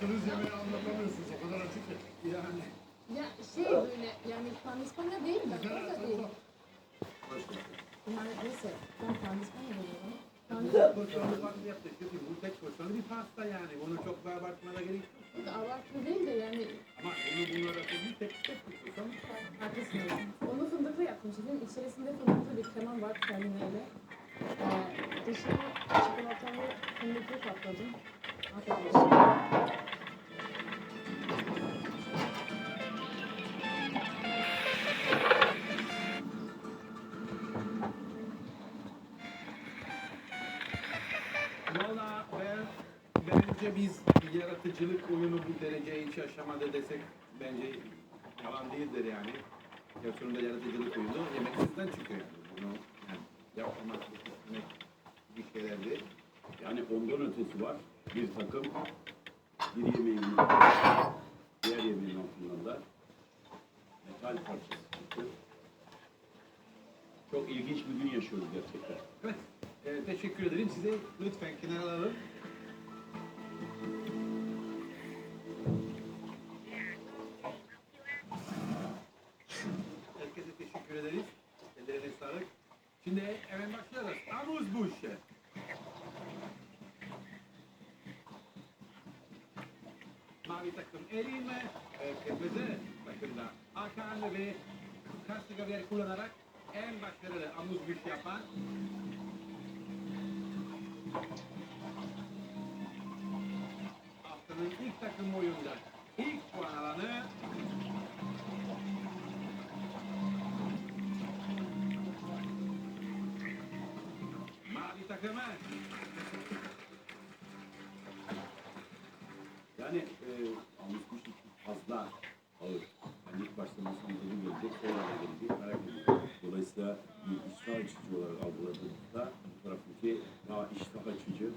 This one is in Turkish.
yaptığınız yemeği anlatamıyorsunuz. O kadar açık ki. Yani. ya şey böyle yani Pandispanya değil Dakoz da değil. Yani neyse ben Pandispanya diyorum. Porsiyonlu bir pasta yani. Bunu çok da abartmana gerek yok. Abartılı değil de yani Ama bunu bunlara koyup tek tek bir. Onu fındıklı. Şimdi içerisinde fındıklı bir krema var pralineli. Ee, dışına çikolatalı fındıklı kapladım. Afiyet olsun. Valla ben bence biz yaratıcılık oyunu bu dereceye hiç aşamadı desek bence yalan değildir yani. Ya sonunda yaratıcılık oyunu yemek sizden çıkıyor yani. Bunu yani yapmak, etmek bir şeylerdi. Yani ondan ötesi var. Bir takım bir yemeğin diğer yemeğin altından da metal parçası çıktı. Çok ilginç bir gün yaşıyoruz gerçekten. Evet, e, teşekkür ederim. Size lütfen kenara alalım. Herkese teşekkür ederiz. Ellerine sağlık. Şimdi hemen başlıyoruz. Amuz bu işe. Mavi takım Erin, e, kırmızı takımda Hakan ve Kastigaver kullanarak en başarılı amuz güç yapan takımı Yani e, alışmış fazla ağır. Yani ilk başta nasıl bir gelecek, sonra da gelecek. Dolayısıyla bir iştah açıcı olarak algıladığımızda bu taraftaki daha iştah açıcı